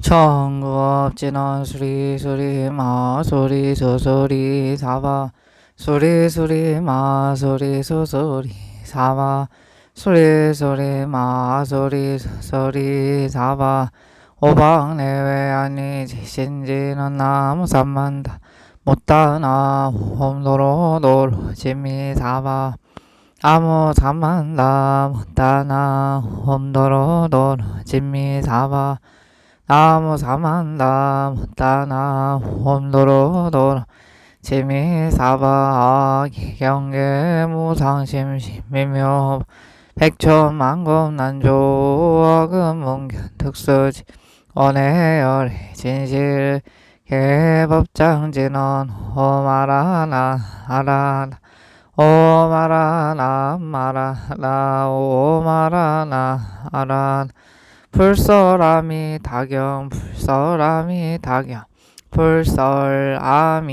청급진한 수리 수리 마 소리 소소리 사바. 소리 소리 마 소리 소소리 사바. 소리 소리 마 소리 소소리 사바. 오방 내외 아니 지 신지는 나무 삼만다. 못다나 홈도로 도로 지미 사바. 아무 삼만다. 못다나 홈도로 도로 지미 사바 나무 사만다 못다나 홈도로 도로 지미 사바 경계 무상심심 미묘 백천만금 난조 금문견 특수지 원해열의 진실 개법장 진원 오마라나 아라나 오마라나 마라나 오마라나 아라나 불설아미 다경 불설아미 다경. 불설아미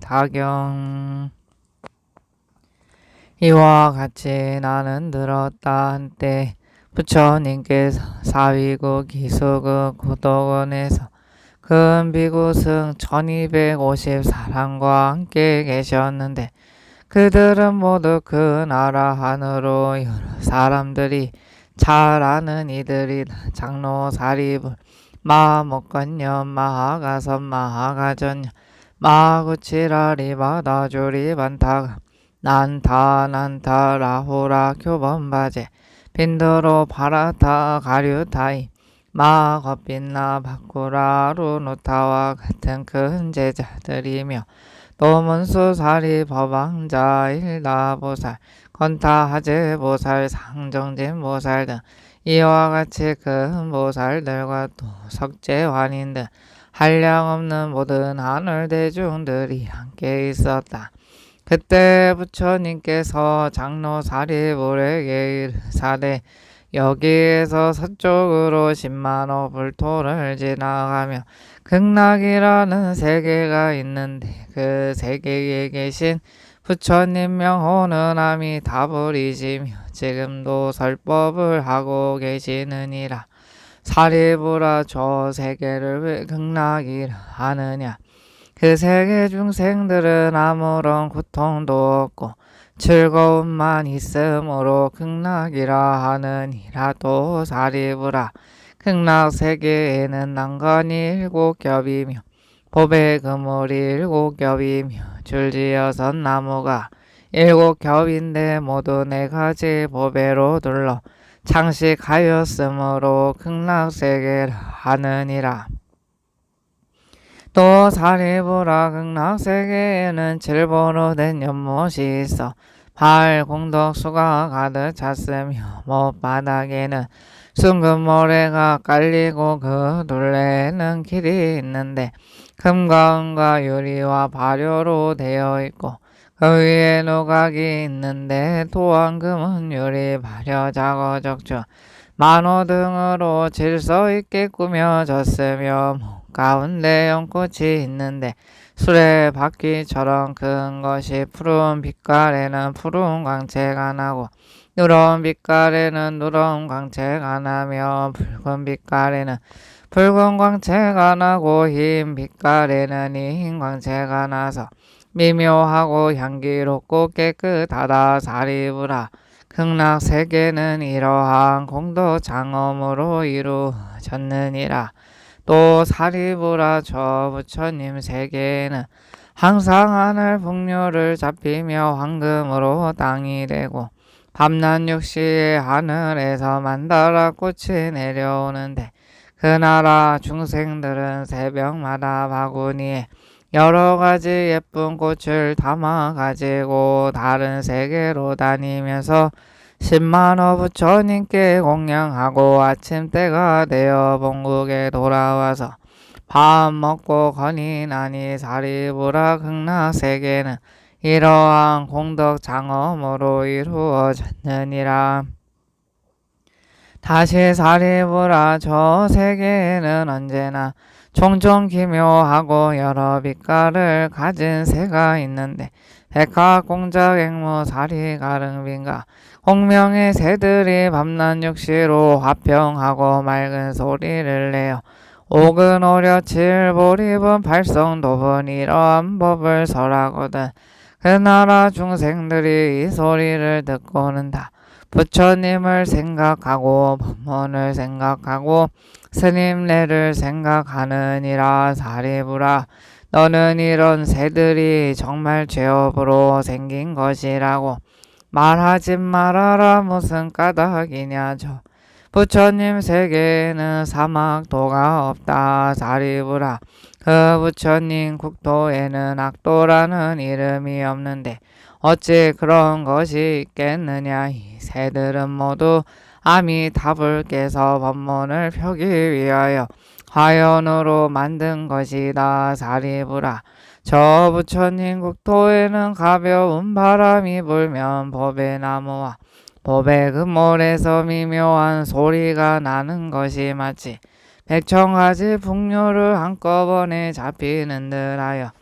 다경. 이와 같이 나는 들었다 한때 부처님께서 사위국 기수국 구도원에서 금비구승 1250사람과 함께 계셨는데 그들은 모두 그 나라 안으로 여러 사람들이 잘 아는 이들이 장로 사리불 마목건녀 마하가선 마하가전녀 마구치라 리 바다조리 반타가 난타 난타 라호라 교범바제 빈드로 파라타 가류타이 마거빛나 바쿠라 루노타와 같은 큰 제자들이며 노문수 사리 법왕자 일다보살 건타 하제 보살 상정진 보살 등 이와 같이 큰 보살들과 또 석재환인 등 한량없는 모든 하늘 대중들이 함께 있었다. 그때 부처님께서 장로 사리불에게 이르사대 여기에서 서쪽으로 10만호 불토를 지나가며 극락이라는 세계가 있는데 그 세계에 계신 부처님 명호는 아미다불이시며 지금도 설법을 하고 계시느니라. 사리부라 저 세계를 왜 극락이라 하느냐? 그 세계 중생들은 아무런 고통도 없고 즐거움만 있으므로 극락이라 하느니라도 사리부라 극락 세계에는 난간이 일곱 겹이며 법의 그물이 일곱 겹이며 줄지어서 나무가 일곱 겹인데 모두 네 가지 법배로 둘러 장식하였으므로 극락세계를 하느니라. 또 사리부라 극락세계에는 칠보로 된 연못이 있어 발 공덕수가 가득 찼으며 못바닥에는 숭금 모래가 깔리고 그 둘레에는 길이 있는데 금과 은과 유리와 발효로 되어 있고 그 위에 노각이 있는데 또한 금은 유리 발효 작어적주 만호 등으로 질서 있게 꾸며졌으며 가운데 연꽃이 있는데 수레 바퀴처럼 큰 것이 푸른 빛깔에는 푸른 광채가 나고 누런 빛깔에는 누런 광채가 나며 붉은 빛깔에는 붉은 광채가 나고 흰 빛깔에는 흰 광채가 나서 미묘하고 향기롭고 깨끗하다 사리부라. 극락 세계는 이러한 공도 장엄으로 이루어졌느니라. 또 사리부라 저 부처님 세계에는 항상 하늘 풍류를 잡히며 황금으로 땅이 되고 밤낮 육시에 하늘에서 만다라 꽃이 내려오는데 그 나라 중생들은 새벽마다 바구니에 여러 가지 예쁜 꽃을 담아 가지고 다른 세계로 다니면서 10만호 부처님께 공양하고 아침 때가 되어 본국에 돌아와서 밥 먹고 거니 나니 사리부라 극락 세계는 이러한 공덕 장엄으로 이루어졌느니라. 다시 사리부라 저 세계에는 언제나 종종 기묘하고 여러 빛깔을 가진 새가 있는데 백합 공작 앵무 사리 가릉빈가 공명의 새들이 밤낮 육시로 화평하고 맑은 소리를 내어 옥은 오려 칠보리분 발성 도분 이러한 법을 설하거든. 그 나라 중생들이 이 소리를 듣고는 다 부처님을 생각하고 법문을 생각하고 스님네를 생각하느니라 사리부라. 너는 이런 새들이 정말 죄업으로 생긴 것이라고 말하지 말아라. 무슨 까닭이냐 저. 부처님 세계에는 사막도가 없다 사리부라. 그 부처님 국토에는 악도라는 이름이 없는데 어찌 그런 것이 있겠느냐? 이 새들은 모두 아미타불께서 법문을 펴기 위하여 화연으로 만든 것이다. 사리부라 저 부처님 국토에는 가벼운 바람이 불면 법의 나무와 법의 금몰에서 미묘한 소리가 나는 것이 마치 백청가지 풍류를 한꺼번에 잡히는 듯 하여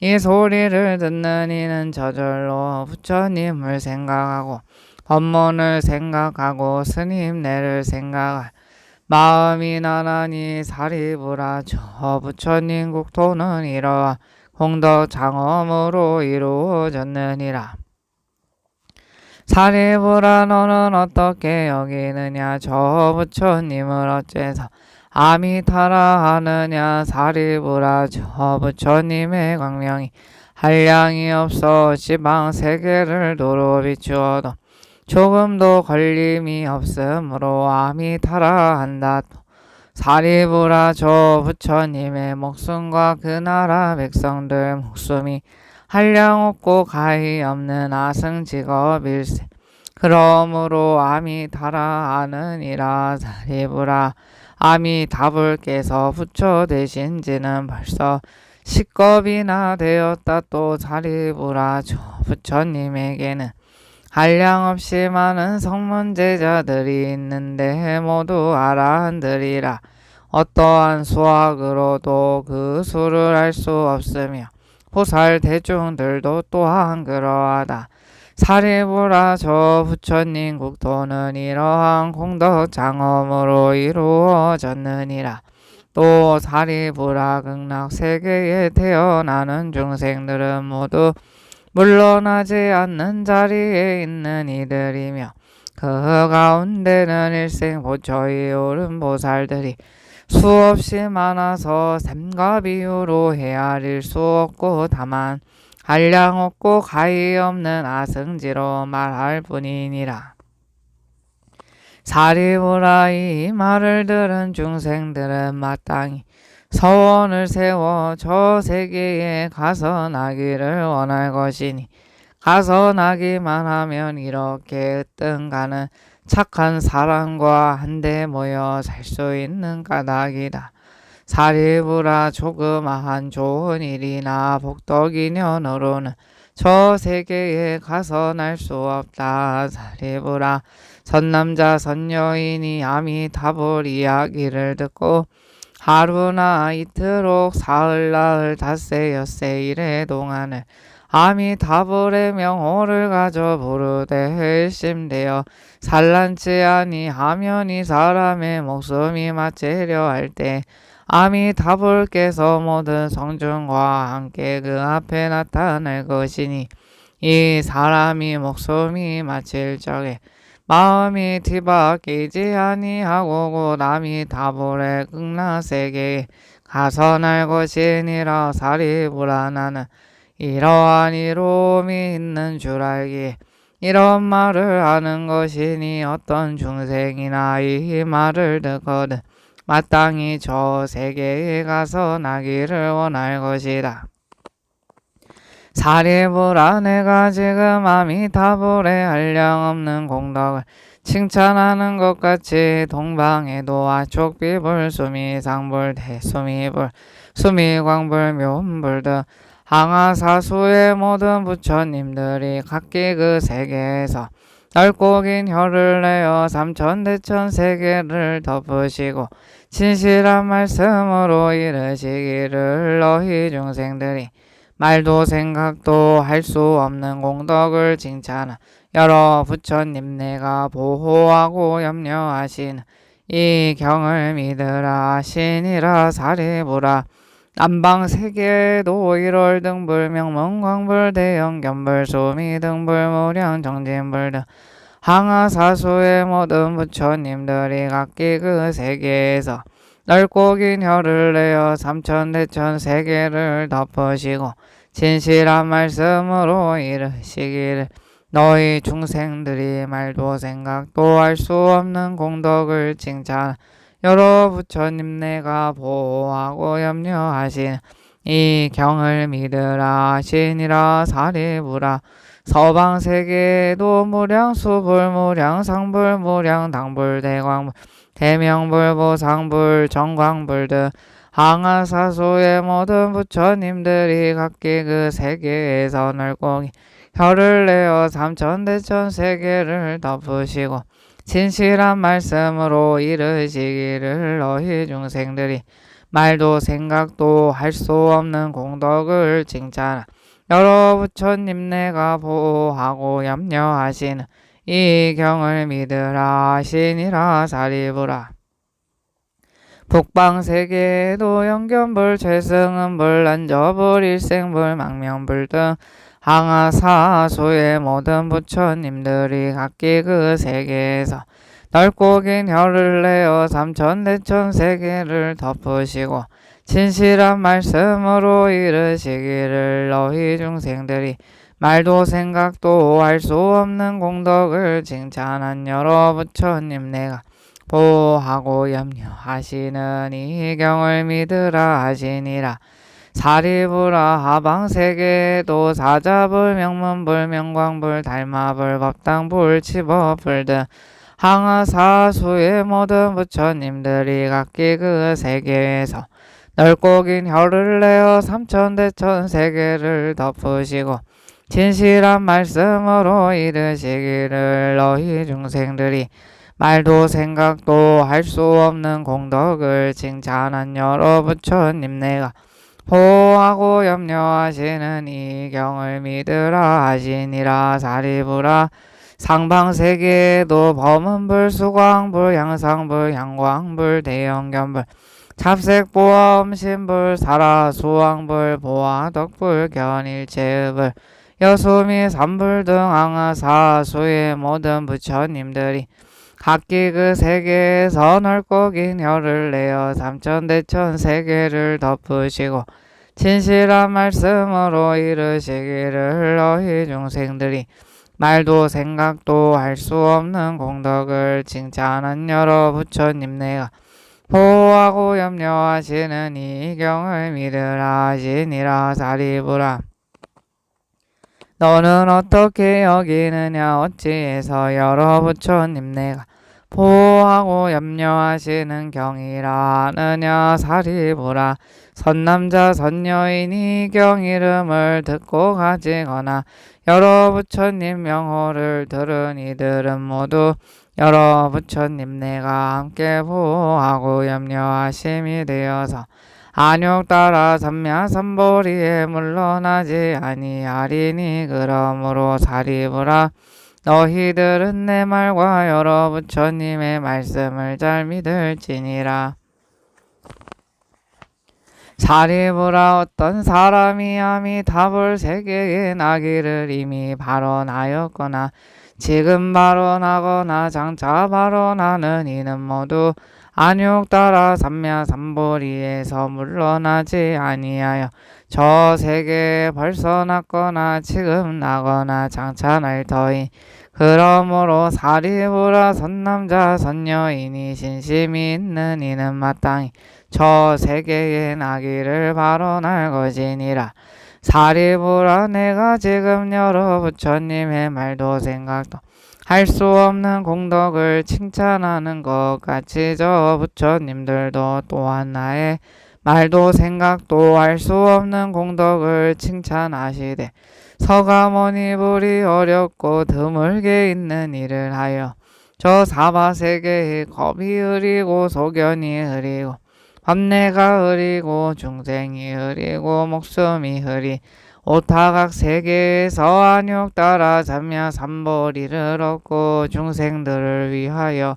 이 소리를 듣는 이는 저절로 부처님을 생각하고 법문을 생각하고 스님네를 생각할 마음이 나나니 사리부라 저 부처님 국토는 이러한 공덕 장엄으로 이루어졌느니라. 사리부라 너는 어떻게 여기느냐 저 부처님을 어째서 아미타라 하느냐 사리부라 저 부처님의 광명이 한량이 없어 지방 세계를 도로 비추어도 조금도 걸림이 없으므로 아미타라 한다. 사리부라 저 부처님의 목숨과 그 나라 백성들 목숨이 한량 없고 가히 없는 아승직업일세. 그러므로 아미타라 하느니라 사리부라 아미다불께서 부처 되신지는 벌써 십겁이나 되었다 또 사리부라 저 부처님에게는 한량없이 많은 성문제자들이 있는데 모두 아라한들이라 어떠한 수학으로도 그 수를 알 수 없으며 보살 대중들도 또한 그러하다. 사리부라 저 부처님 국토는 이러한 공덕 장엄으로 이루어졌느니라. 또 사리부라 극락 세계에 태어나는 중생들은 모두 물러나지 않는 자리에 있는 이들이며 그 가운데는 일생 보초에 오른 보살들이 수없이 많아서 샘과 비유로 헤아릴 수 없고 다만 한량 없고 가히 없는 아승지로 말할 뿐이니라. 사리부라 이 말을 들은 중생들은 마땅히 서원을 세워 저 세계에 가서 나기를 원할 것이니 가서 나기만 하면 이렇게 으뜸가는 착한 사람과 한데 모여 살 수 있는 까닭이다. 사리부라 조그마한 좋은 일이나 복덕이년으로는 저 세계에 가서 날 수 없다. 사리부라 선남자 선여인이 아미타불 이야기를 듣고 하루나 이틀록 사흘 나흘 닷새 엿새 일의 동안을 아미다불의 명호를 가져 부르되 일심되어 산란치 아니하면 이 사람의 목숨이 맞으려 할때 아미다불께서 모든 성중과 함께 그 앞에 나타날 것이니 이 사람이 목숨이 마칠 적에 마음이 뒤바뀌지 아니하고 곧 아미다불의 극락세계에 가서 날 것이니라 사리불안 나는 이러한 이로움이 있는 줄 알기에 이런 말을 하는 것이니 어떤 중생이나 이 말을 듣거든 마땅히 저 세계에 가서 나기를 원할 것이다. 사리부라 내가 지금 아미타불의 한량없는 공덕을 칭찬하는 것 같이 동방에도 아촉비불 수미상불 대수미불 수미광불 묘불 등 항아사수의 모든 부처님들이 각기 그 세계에서 넓고 긴 혀를 내어 삼천대천 세계를 덮으시고 진실한 말씀으로 이르시기를 너희 중생들이 말도 생각도 할 수 없는 공덕을 칭찬한 여러 부처님 내가 보호하고 염려하신 이 경을 믿으라 신이라 사리부라. 남방세계도 일월 등불 명문광불 대형견불 소미 등불 무량 정진불 등 항하사수의 모든 부처님들이 각기 그 세계에서 넓고 긴 혀를 내어 삼천대천 세계를 덮으시고 진실한 말씀으로 이르시기를 너희 중생들이 말도 생각도 할 수 없는 공덕을 칭찬 여러 부처님 내가 보호하고 염려하신 이 경을 믿으라 하시니라 사리부라 서방 세계에도 무량 수 불 무량 상불 무량 당불 대광불 대명불 보상불 정광불 등 항하사소의 모든 부처님들이 각기 그 세계에서 넓고 혀를 내어 삼천대천 세계를 덮으시고 진실한 말씀으로 이르시기를 너희 중생들이 말도 생각도 할 수 없는 공덕을 칭찬하 여러 부처님 내가 보호하고 염려하시는 이 경을 믿으라 하시니라 사리부라. 북방 세계에도 영견불 최승은불 난저불 일생불 망명불 등 항하사소의 모든 부처님들이 각기 그 세계에서 넓고 긴 혀를 내어 삼천대천 세계를 덮으시고 진실한 말씀으로 이르시기를 너희 중생들이 말도 생각도 할 수 없는 공덕을 칭찬한 여러 부처님 내가 보호하고 염려하시는 이 경을 믿으라 하시니라. 사리부라 하방세계도 사자불 명문불 명광불 달마불 법당불 치법불 등 항하사수의 모든 부처님들이 각기 그 세계에서 넓고 긴 혀를 내어 삼천대천 세계를 덮으시고 진실한 말씀으로 이르시기를 너희 중생들이 말도 생각도 할 수 없는 공덕을 칭찬한 여러 부처님 내가 보호하고 염려하시는 이 경을 믿으라 하시니라. 사리부라 상방세계에도 범은불 수광불 양상불 양광불 대형견불 잡색보험 신불 사라 수왕불 보화 덕불 견일체불 여수미 삼불 등 항하사수의 모든 부처님들이 각기 그 세계에서 넓고 긴 혀를 내어 삼천대천 세계를 덮으시고 진실한 말씀으로 이르시기를 너희 중생들이 말도 생각도 할 수 없는 공덕을 칭찬한 여러 부처님 내가 보호하고 염려하시는 이 경을 믿으라 하시니라. 사리부라 너는 어떻게 여기느냐? 어찌해서 여러 부처님 내가 보호하고 염려하시는 경이라 하느냐? 사리부라 선남자 선여인이 경 이름을 듣고 가지거나 여러 부처님 명호를 들은 이들은 모두 여러 부처님 내가 함께 보호하고 염려하심이 되어서 안욕 따라 삼야삼보리에 물러나지 아니하리니 그러므로 사리부라. 너희들은 내 말과 여러 부처님의 말씀을 잘 믿을지니라. 사리부라. 어떤 사람이 암이 답을 세계에 나기를 이미 발언하였거나 지금 발언하거나 장차 발언하는 이는 모두 안욕 따라 삼야 삼보리에서 물러나지 아니하여 저 세계에 벌써 났거나 지금 나거나 장차 날 터이. 그러므로 사리부라 선남자 선여인이 신심이 있는 이는 마땅히 저 세계에 나기를 발언할 것이니라 사리부라 내가 지금 여러 부처님의 말도 생각도 할 수 없는 공덕을 칭찬하는 것 같이 저 부처님들도 또한 나의 말도 생각도 할 수 없는 공덕을 칭찬하시되 서가모니 불이 어렵고 드물게 있는 일을 하여 저 사바세계의 겁이 흐리고 소견이 흐리고 밤내가 흐리고 중생이 흐리고 목숨이 흐리 오타각 세계에서 안욕 따라 잠야 삼보리를 얻고 중생들을 위하여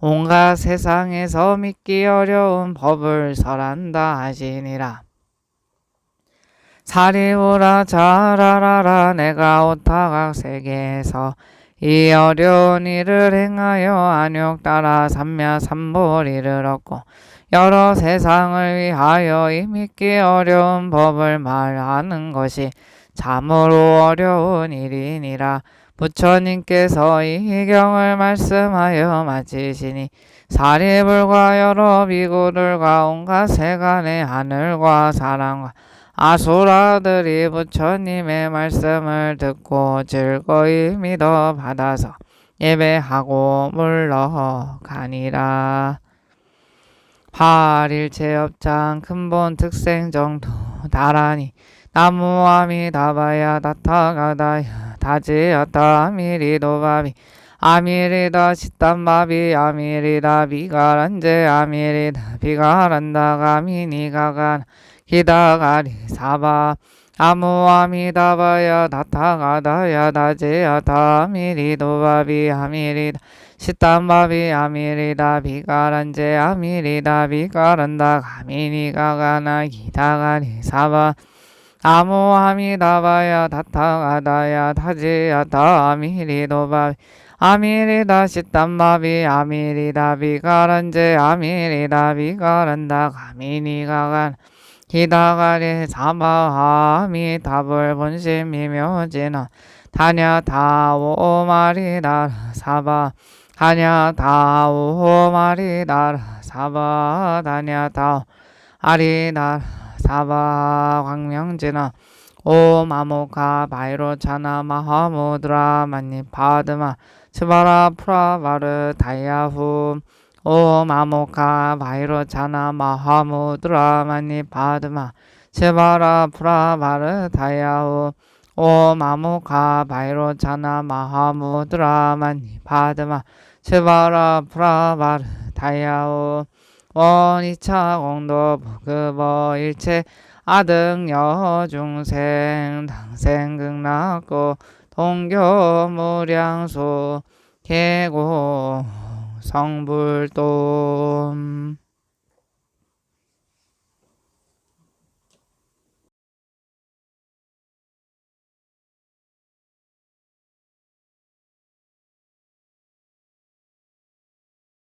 온갖 세상에서 믿기 어려운 법을 설한다 하시니라. 사리오라 잘하라라 내가 오타각 세계에서 이 어려운 일을 행하여 안욕 따라 삼야 삼보리를 얻고 여러 세상을 위하여 이 믿기 어려운 법을 말하는 것이 참으로 어려운 일이니라 부처님께서 이 경을 말씀하여 마치시니 사리불과 여러 비구들과 온갖 세간의 하늘과 사랑과 아수라들이 부처님의 말씀을 듣고 즐거이 믿어 받아서 예배하고 물러가니라. 팔일체업장 근본 특생 정도 다라니 나무아미 다바야 다타가다야 다지야타 아미리 도바비 아미리다 시탄바비 아미리다 비가란제 아미리다 비가란다 가미니가간 기다가리 사바 아무아미다바야 다타가다야 다제야타 아미리도바비 아미리다 시탄바비 아미리다 비가란제 아미리다 비가란다 가미니가가나 기다가리 사바. 아무아미다바야 다타가다야 다지야타 아미리도바비 아미리다 시탄바비 아미리다 비가란제 아미리다 비가란다 가미니가간 기다가리 사마하미 답을 본심이묘지나. 다냐 다오마리다 사바 다냐 다오 마리다 사바 다냐 다오 아리다 사바 광명지나 옴 아모카 바이로 차나 마하무드라 만니 파드마 스바라 프라바르 다야후 옴 아모카 바이로 차나 마하무드라 만니 파드마 스바라 프라바르 다야후 옴 아모카 바이로차나 마하무드라 만니파드마 스바라 프라바르 다야후 원이차 공도 부급어 일체 아등 여 중생 당생 극락고 동교 무량소 계고 성불돔